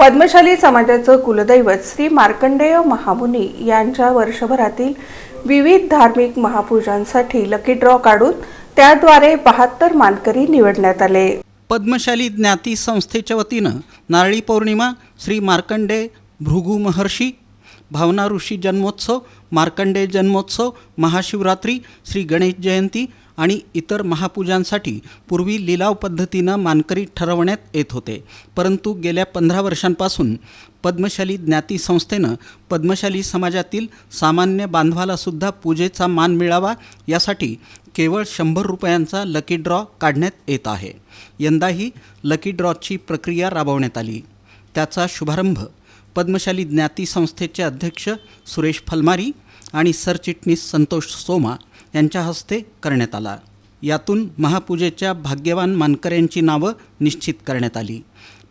पद्मशाली समाजाचं कुलदैवत श्री मार्कंडेय महामुनी यांच्या वर्षभरातील विविध धार्मिक महापूजांसाठी लकी ड्रॉ काढून त्याद्वारे बहात्तर मानकरी निवडण्यात आले. पद्मशाली ज्ञाती संस्थेच्या वतीनं नारळी पौर्णिमा श्री मार्कंडे भृगू महर्षी भावना ऋषी जन्मोत्सव मार्कंडेय जन्मोत्सव महाशिवरात्री श्री गणेश जयंती आणि इतर महापूजांसाठी पूर्वी लिलाव पद्धतीनं मानकरी ठरवण्यात येत होते. परंतु गेल्या पंधरा वर्षांपासून पद्मशाली ज्ञाती संस्थेनं पद्मशाली समाजातील सामान्य बांधवालासुद्धा पूजेचा मान मिळावा यासाठी केवळ शंभर रुपयांचा लकी ड्रॉ काढण्यात येत आहे. यंदाही लकी ड्रॉची प्रक्रिया राबवण्यात आली. त्याचा शुभारंभ पद्मशाली ज्ञाती संस्थेचे अध्यक्ष सुरेश फलमारी आणि सरचिटणीस संतोष सोमा यांच्या हस्ते करण्यात आला. यातून महापूजेच्या भाग्यवान मानकऱ्यांची नावं निश्चित करण्यात आली.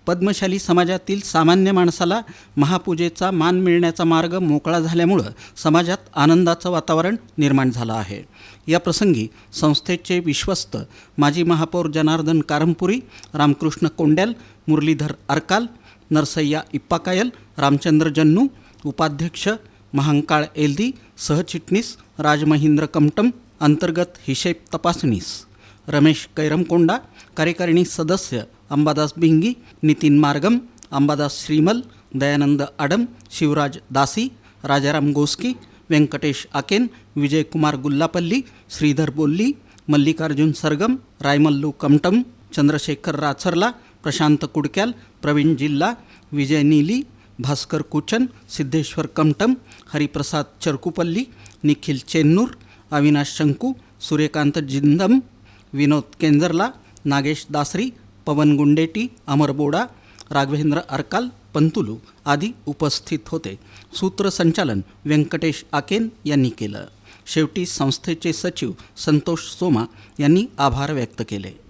पद्मशाली समाजातील सामान्य माणसाला महापूजेचा मान मिळण्याचा मार्ग मोकळा झाल्यामुळं समाजात आनंदाचं वातावरण निर्माण झालं आहे. या प्रसंगी संस्थेचे विश्वस्त माजी महापौर जनार्दन कारंपुरी रामकृष्ण कोंड्याल मुरलीधर अरकाल नरसय्या इप्पाकायल रामचंद्र जन्नू उपाध्यक्ष महांकाळ एल्दी सहचिटणीस राजमहिंद्र कमटम अंतर्गत हिशेब तपासणीस रमेश कैरमकोंडा कार्यकारिणी सदस्य अंबादास बिंगी नितीन मार्गम अंबादास श्रीमल दयानंद आडम शिवराज दासी राजाराम गोस्की व्यंकटेश आकेन विजयकुमार गुल्लापल्ली श्रीधर बोल्ली मल्लिकार्जुन सरगम रायमल्लू कमटम चंद्रशेखर राचरला प्रशांत कुडक्याल प्रवीण जिल्हा विजय नीली भास्कर कुचन सिद्धेश्वर कमटम हरिप्रसाद चरकुपल्ली निखिल चेन्नूर अविनाश शंकू सूर्यकांत जिंदम विनोद केंजरला नागेश दासरी पवन गुंडेटी अमर बोडा राघवेंद्र अरकाल पंतुलू आदी उपस्थित होते. सूत्रसंचालन व्यंकटेश आकेन यांनी केलं. शेवटी संस्थेचे सचिव संतोष सोमा यांनी आभार व्यक्त केले.